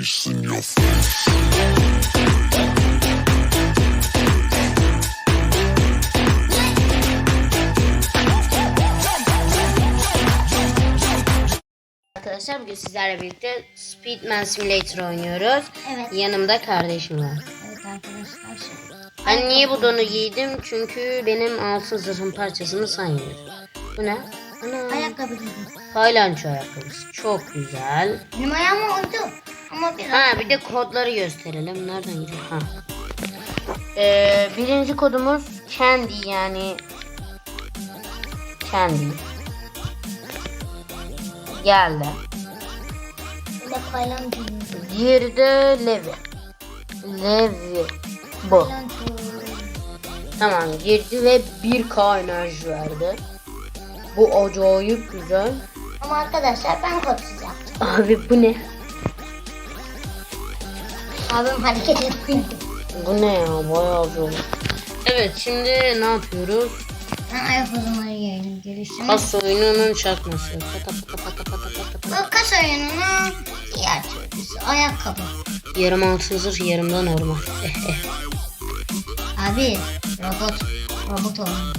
face in your face. Arkadaşlar bugün sizlerle birlikte Speedman Simulator oynuyoruz. Evet. Yanımda kardeşim var. Evet arkadaşlar. Ben niye bu donu giydim? Çünkü benim altın zırhın parçasını sayıyor. Bu ne? Ana. Ayakkabı giydim. Paylanço ayakkabısı. Çok güzel. Benim ayağıma uydu. Ama biraz. Ha bir de kodları gösterelim. Nereden gidiyor? Ha. Ee, birinci kodumuz Candy yani Candy. Geldi. Diğeri de Levi. Levi. Bu. Tamam girdi ve 1K enerji verdi. Bu acayip güzel. Ama arkadaşlar ben kodsuz yaptım. Abi bu ne? Abim hareket etmiyor. Bu ne ya bayağı zor. Evet şimdi ne yapıyoruz? Ben ayak uzunları giyelim. Gelişim. Kas oyununun çakması. Pata pata pata pata pata pata. Bu kas oyununun diğer türlüsü. Ayakkabı. Yarım altın zırh yarımda normal. Abi robot. Robot oyunu.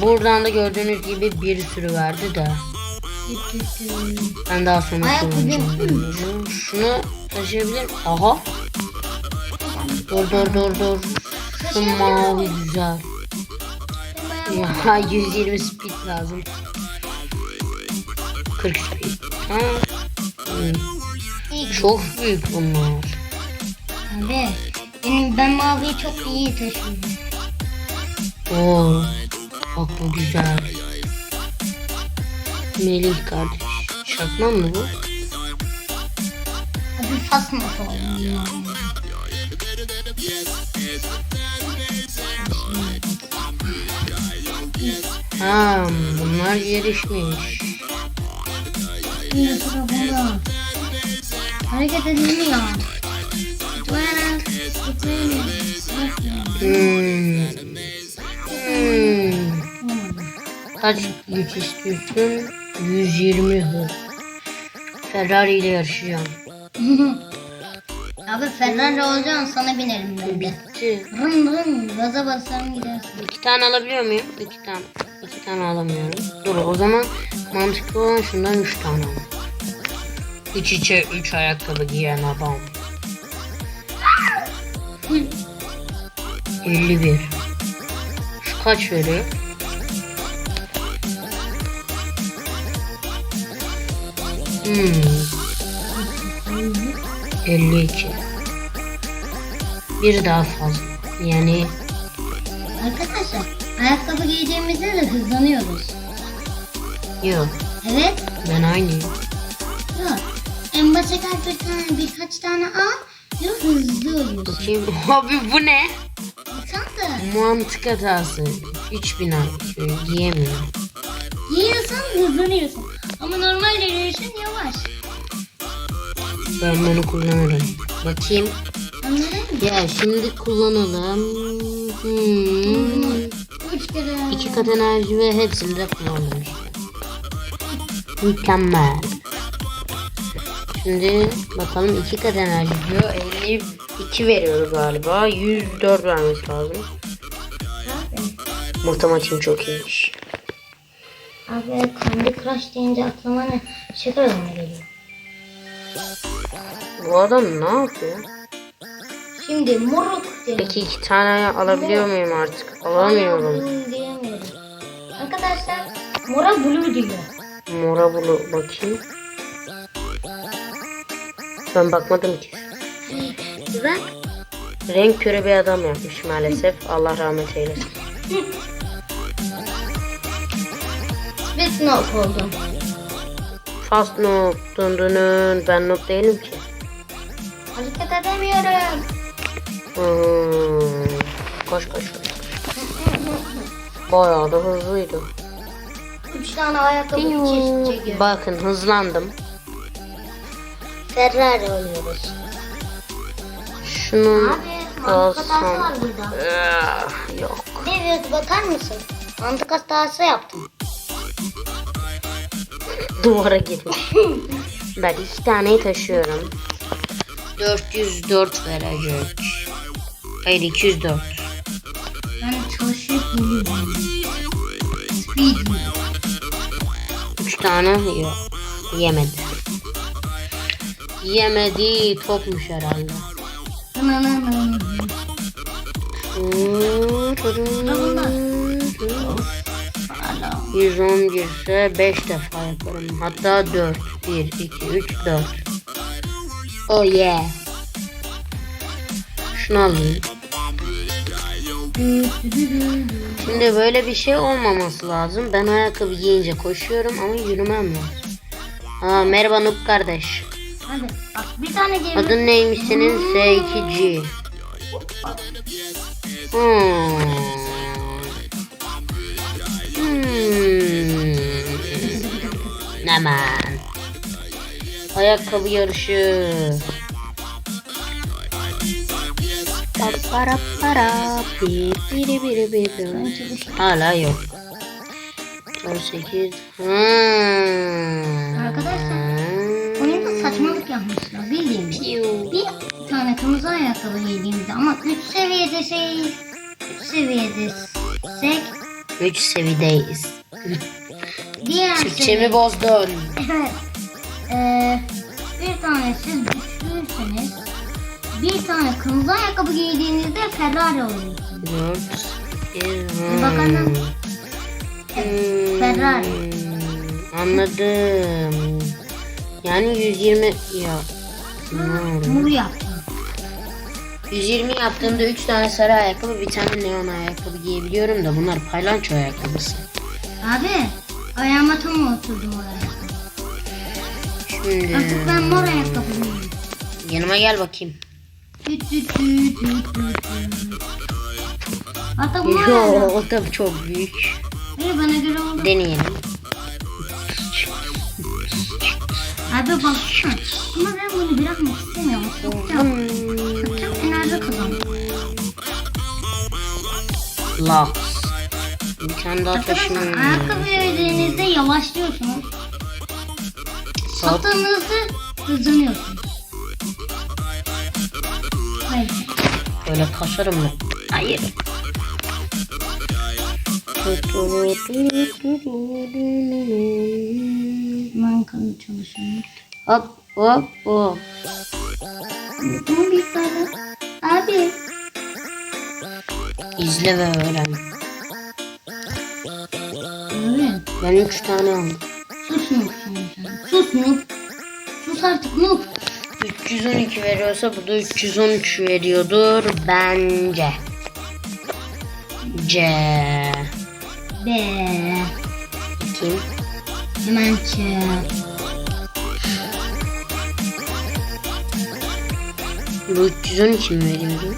Buradan da gördüğünüz gibi bir sürü verdi de. Ben daha sonra Ayak. Şunu taşıyabilir Aha. Dur dur dur dur. Şu mavi güzel. Ya 120 speed lazım. 40 speed. Ha. Hmm. Çok büyük bunlar. Abi benim, ben maviyi çok iyi taşıyorum. Oo. Bak bu güzel. Melih kardeş. Şakman mı bu? Motor oyunu. Ha, bunlar gelişmiş. Hareket edilmiyor. Hmm. Hmm. Kaç güç istiyorsun? 120 hız. Ferrari ile yarışacağım. Abi Ferrari olacaksın sana binerim ben de. Bitti. Rın rın gaza basarım gidersin. İki tane alabiliyor muyum? İki tane. İki tane alamıyorum. Dur o zaman mantıklı olan şundan üç tane al. İç içe üç ayakkabı giyen adam. 51. Şu kaç veriyor? Hmm. 52. Bir daha fazla. Yani Arkadaşlar ayakkabı giyeceğimizde de hızlanıyoruz. yok. Evet. Ben aynıyım. Yok. En başa kadar bir tane birkaç tane al. Yok hızlı oluyorsun. Bakayım. Abi bu ne? Sen de Mantık hatası. 3000 artıyor. Giyemiyorum. giyiyorsan hızlanıyorsun. Ama normal yürüyüşün yavaş. Ben bunu kullanırım. Bakayım. Ya şimdi kullanalım. Hmm. İki kat enerji ve hepsini de kullandım işte. Mükemmel. Şimdi bakalım iki kat enerji diyor. 52 veriyor galiba. 104 vermesi lazım. Matematiğim çok iyiymiş. Abi Candy Crush deyince aklıma ne? Şeker geliyor. Bu adam ne yapıyor? Şimdi moruk diyor. Peki iki tane alabiliyor muyum artık? Alamıyorum. Blue diyemiyorum. Arkadaşlar mora blue diyor. Mora bulu bakayım. Ben bakmadım ki. Ben Renk körü bir adam yapmış maalesef. Allah rahmet eylesin. Split Note oldum. Fast noob dın dının. Ben noob değilim ki. Hareket edemiyorum. Hmm. Koş koş koş. Bayağı da hızlıydı. Üç tane ayakkabı içerisinde çekiyor. Bakın hızlandım. Ferrari oynuyoruz. Şunun Abi mantık hatası var burada. Ah, yok. Diyordu bakar mısın? Mantık hatası yaptım. Duvara gitmiş. Bak iki taneyi taşıyorum. 404 verecek. Hayır 204. Ben çalışıp geliyorum. Speed mi? 3 tane yok. Yemedi. Yemedi. Tokmuş herhalde. Hala. 110 girse 5 defa yaparım. Hatta 4. 1, 2, 3, 4. Oh yeah. Şunu alayım. Şimdi böyle bir şey olmaması lazım. Ben ayakkabı giyince koşuyorum ama yürümem lazım. Aa, merhaba Noob kardeş. Hadi bak bir tane gemi. Adın neymiş senin? S2G. Hmm. Hmm. Hemen. Ayakkabı yarışı. Para para biri biri biri biri. Hala yok. 18. Hmm. Arkadaşlar, Oyunda saçmalık yapmışlar bildiğimiz. Bir tane kırmızı ayakkabı giydiğimizde ama 3 seviyede şey 3 seviyedesek 3 seviyedeyiz. diğer Türkçemi bozdun. Evet. Ee, bir tane siz güçlüyseniz bir tane kırmızı ayakkabı giydiğinizde Ferrari oluyorsunuz. 4 Bir bakalım. Evet, Ferrari. Hmm, Anladım. Yani 120 ya. Mur yaptım. 120 yaptığımda 3 tane sarı ayakkabı, bir tane neon ayakkabı giyebiliyorum da bunlar paylanço ayakkabısı. Abi ayağıma tam oturdum oraya. Artık ben mor ayakkabı giyiyorum. yanıma gel bakayım. Hatta bu Yo, o da çok büyük. Hayır bana göre oldu. Deneyelim. Abi baksana. Ama ben bunu bırakmak istemiyorum. Sokacağım enerji kazandım. Lux. Bir tane daha taşıyorum. ayakkabı yediğinizde yavaşlıyorsunuz. Sağ Attığınızda hızlanıyorsunuz. Hayır. Böyle taşırım mı? Hayır. Ben kanı çalışıyorum. Hop hop hop. Bunu bir tane. Abi. İzle ve öğren. Öyle. Ben üç tane aldım. Sus Noob. Sus artık Noob. 312 veriyorsa bu da 313 veriyordur bence. C. Be. Kim? Hemen çık. Bu 312 mi veriyordu?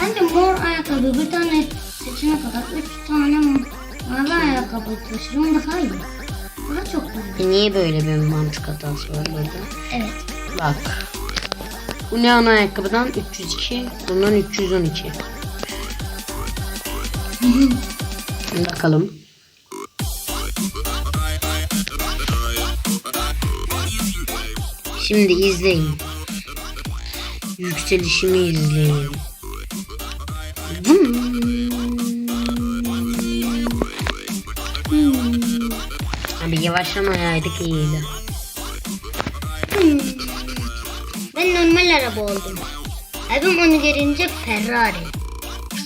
Bence mor ayakkabı bir tane seçene kadar üç tane mavi ayakkabı taşırım daha iyi. Bu da çok. E niye böyle bir mantık hatası var burada? Evet. Bak. Bu ne ana ayakkabıdan 302, bundan 312. Bakalım. Şimdi izleyin. Yükselişimi izleyin. Abi yavaşlamayaydık iyiydi. Ben normal araba oldum. Abim onu görünce Ferrari.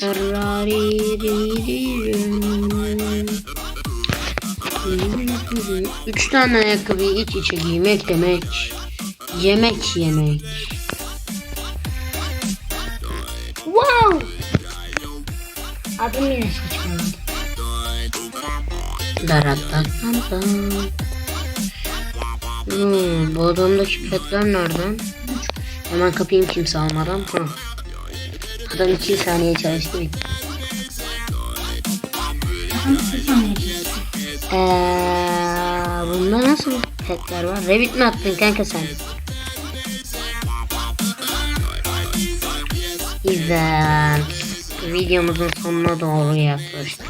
Ferrari Üç tane ayakkabıyı iç içe giymek demek yemek yemek. Wow! Abim yine saçmaladı. Daratatam. Hmm, bu adamdaki petler nereden? Hemen kapayım kimse almadan. Ha. Adam iki saniye çalıştı. Eee, bunda nasıl petler var? Revit mi attın kanka sen? İzlen. Videomuzun sonuna doğru yaklaştık.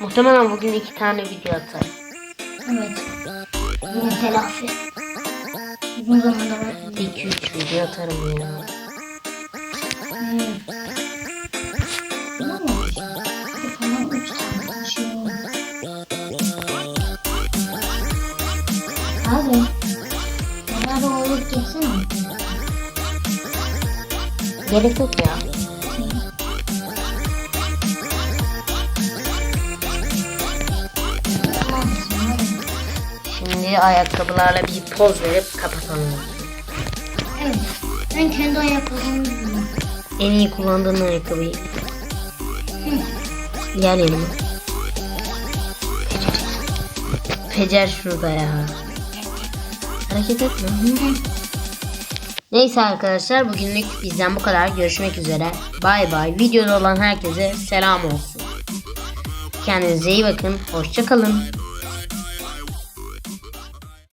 Muhtemelen bugün iki tane video atarım. Evet. Yine telafi. Uzun zamandır var. 2-3 video atarım ya. Hmm. Tamam mı? Tamam, üç tane taşıyorum. Abi. Beraber olup geçsene. Gerek yok ya. Ayakkabılarla bir poz verip kapatalım. Evet. Ben kendi ayakkabımı. En iyi kullandığın ayakkabıyı. Gel yanıma. Fecer şurada ya. Hareket etme. Neyse arkadaşlar bugünlük bizden bu kadar. Görüşmek üzere. Bay bay. Videoda olan herkese selam olsun. Kendinize iyi bakın. Hoşçakalın.